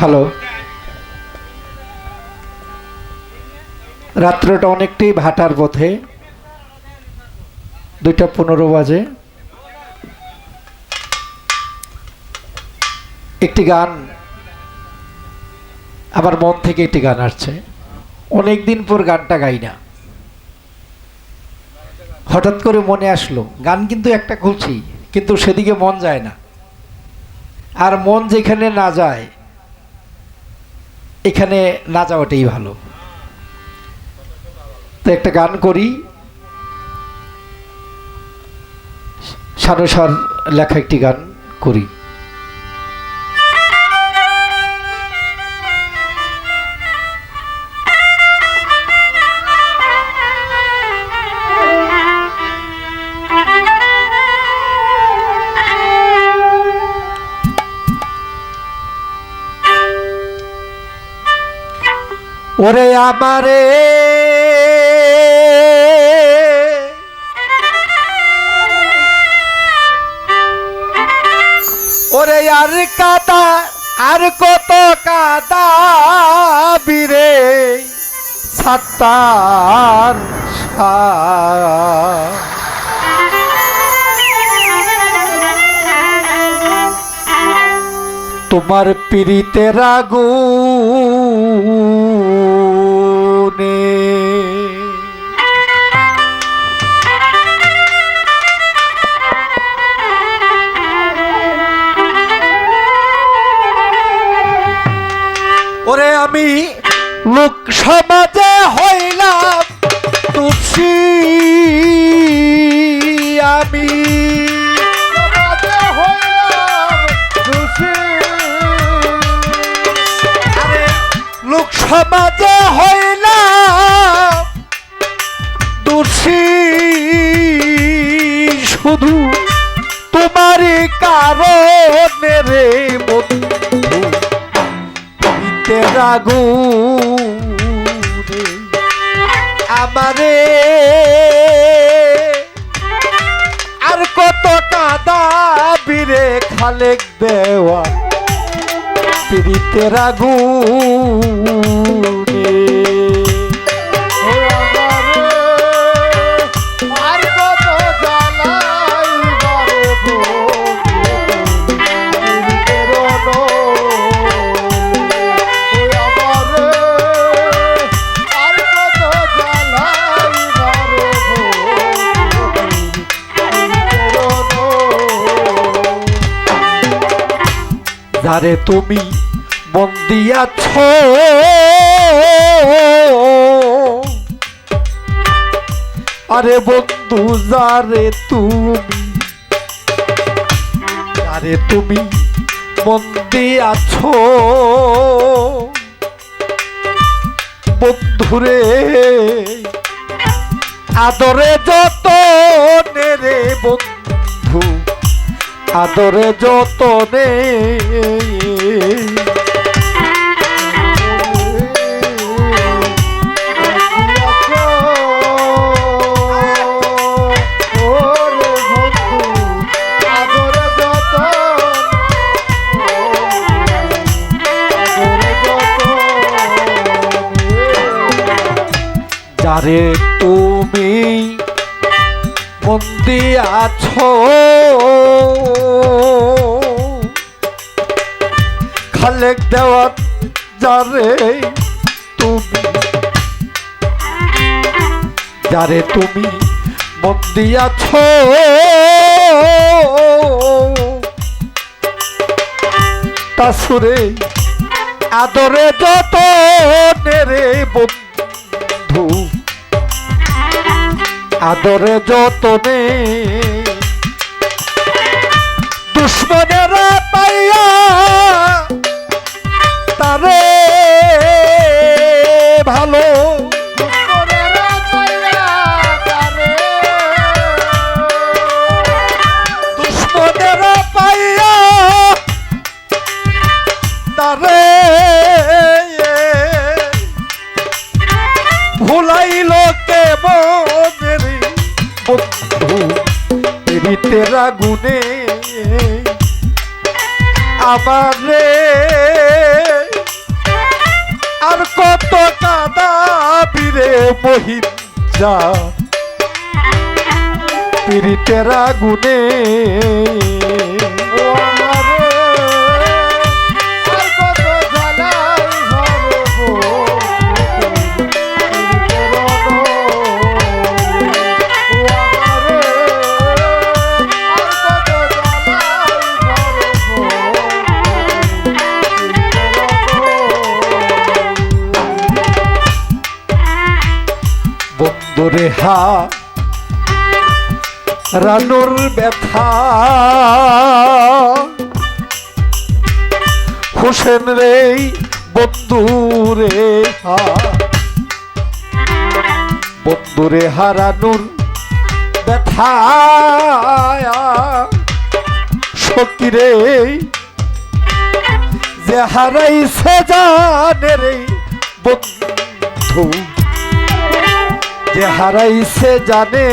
Hello. রাত্রটা অনেকটাই ভাটার পথে। দুইটা পনেরো বাজে। একটি গান। আমার মন থেকে একটি গান আসছে। অনেক দিন পর গানটা গাই না। হঠাৎ করে মনে আসলো, গান কিন্তু একটা খুলছি, কিন্তু সেদিকে মন যায় না। আর মন যেখানে না যায় এখানে না যাওয়াটাই ভালো। তো একটা গান করি। সানুসার লেখা একটি গান করি। ওরে আমারে ওরে আর কাদা আর কত কাদা বীরে সাত্তার শাহ। তোমার পিড়িতে রাগুনে ওরে আমি লোক সমাজে হইলাম তুলসী আমি। লোক সমাজে হইলাম। শুধু তোমারই কারণে রে বন্ধু, দিতে রাগুনে আমারে। আর কত কাদা বীরে খালেক দেওয়া পিড়িতে রাগুনে আর যারে তুমি মন দিয়াছ। আরে বন্ধু, যারে তুমি যারে তুমি মন দিয়াছ। বন্ধুরে, আদরে যত রে বন্ধু আদরে যতনে। যারে তুমি আছো খালেক দেওয়ার যারে তুমি যারে তুমি মন্দি আছো তা সুরে আদরে যত নেরে বন্ধু আদরে যতনে দুশ্মনেরা শীতের আগুনে আমার আর কত কাদা বিরে মহিম যা পিরিতের আগুনে হা রানুর ব্যথা। হোসেন রে বন্ধুরে হা। বন্ধুরে হারানুর ব্যথা। সকিরে যে হারাইছে জানে রে, বন্ধু। যে হারাইছে জানে।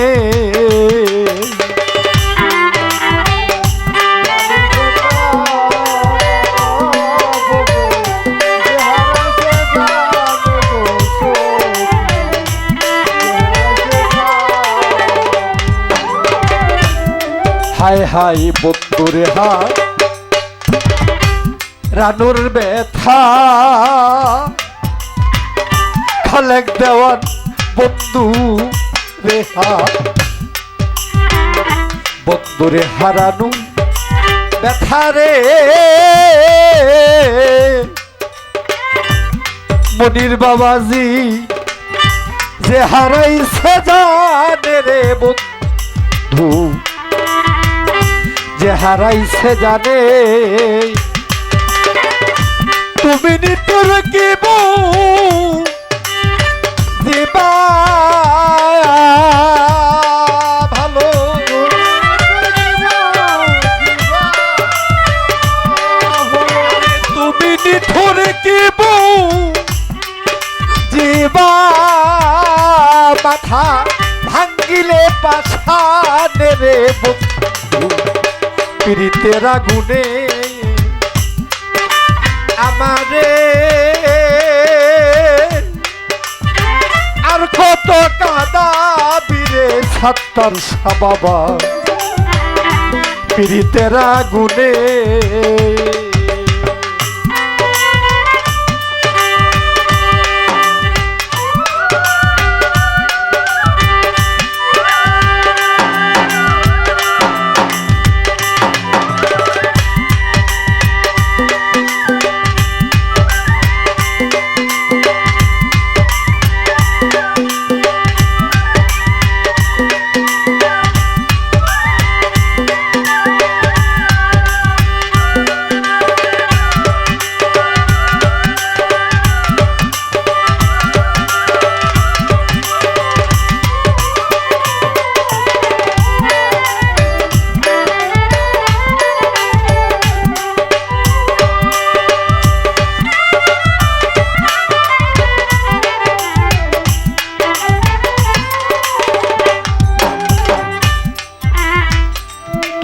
হায় হায় বন্ধুরে হায় রানুর ব্যথা। খালেক দেওয়ান বন্ধু রেহা বন্ধুরে হারানু ব্যথা রে। মনির বাবাজি যে হারাইছে জানে রে বন্ধু। যে হারাইছে জানে। তুমি নিতর কি দিবা। ভালো তুমি কি মাথা ভাঙ্গিলে পাছানে রে আগুনে আমারে কাদা বীরে সাত্তার সাবাবা পিরিতের আগুনে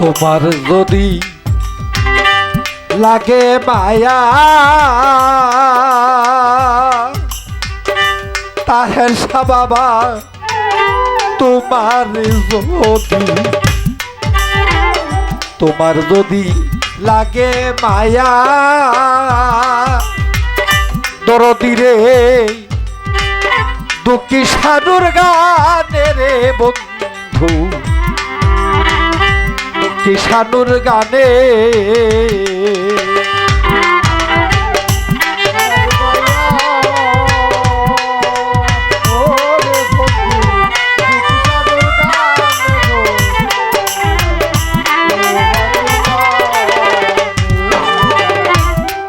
তোমার যদি লাগে মায়া, তাহের বাবা তোমার যদি তোমার যদি লাগে মায়া দরদিরে দুঃখী সাধুর গানে রে বন্ধু। কিষানুর গানে।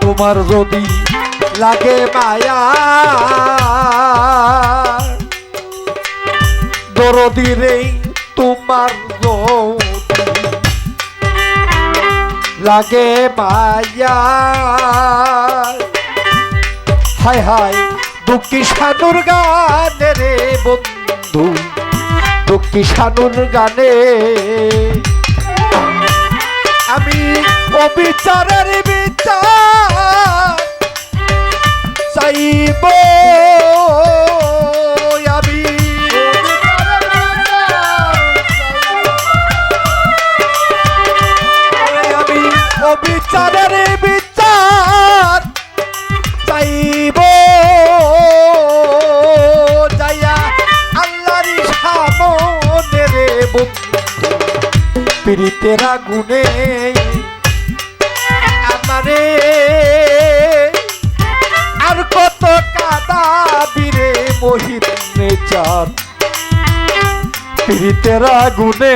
তোমার যদি লাগে মায়া দরদি রে তোমার লাগে মায়া। হায় হায়, দুঃখী সানুর গানে রে বন্ধু, দুঃখী সানুর গানে। আমি অবিচারের বিচার চাইব। অবিচারের বিচার চাইব। যাইয়া আল্লাহর সামনে রে পীড়িতের আগুনে আমারে আর কত কাদা বীরে মহিনে চার পীড়িতের আগুনে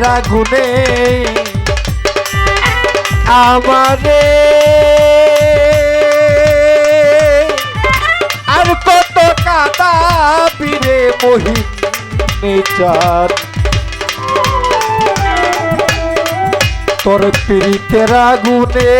কেরা গুনে আমারে। আর কত কাদা বীরে মহিনে চার তোর পীড়িতের আগুনে